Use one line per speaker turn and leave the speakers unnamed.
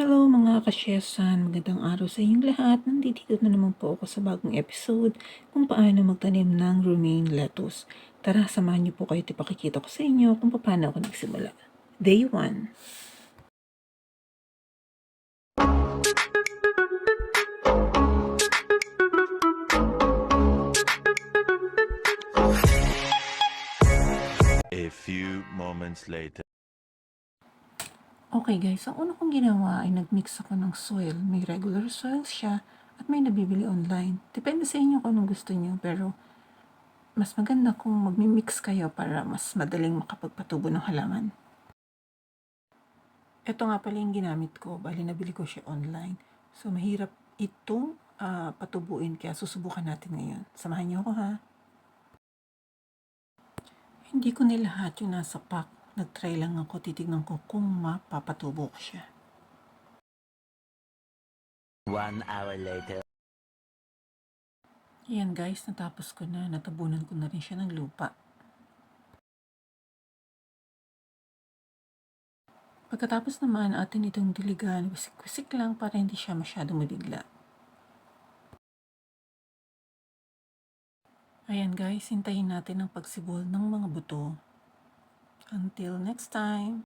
Hello mga kasyesan, magandang araw sa inyong lahat. Nandito na naman po ako sa bagong episode kung paano magtanim ng romaine lettuce. Tara, samahan niyo po kayo at ipakikita ko sa inyo kung paano ako nagsimula. Day 1.
A few moments later.
Okay guys, ang una kong ginawa ay nagmix ako ng soil. May regular soil siya at may nabibili online. Depende sa inyo kung anong gusto niyo pero mas maganda kung magmi-mix kayo para mas madaling makapagpatubo ng halaman. Ito nga pala yung ginamit ko. Bali, nabili ko siya online. So, mahirap itong ah, patubuin kaya susubukan natin ngayon. Samahan niyo ako ha. Hindi ko nilahat yung nasa pack. Nag-try lang ako, titignan ko kung mapapatubo ko siya.
One hour later.
Ayan guys, natapos ko na. Natabunan ko na rin siya ng lupa. Pagkatapos naman, atin itong diligan. Wisik-wisik lang para hindi siya masyado madigla. Ayan guys, hintayin natin ang pagsibol ng mga buto. Until next time.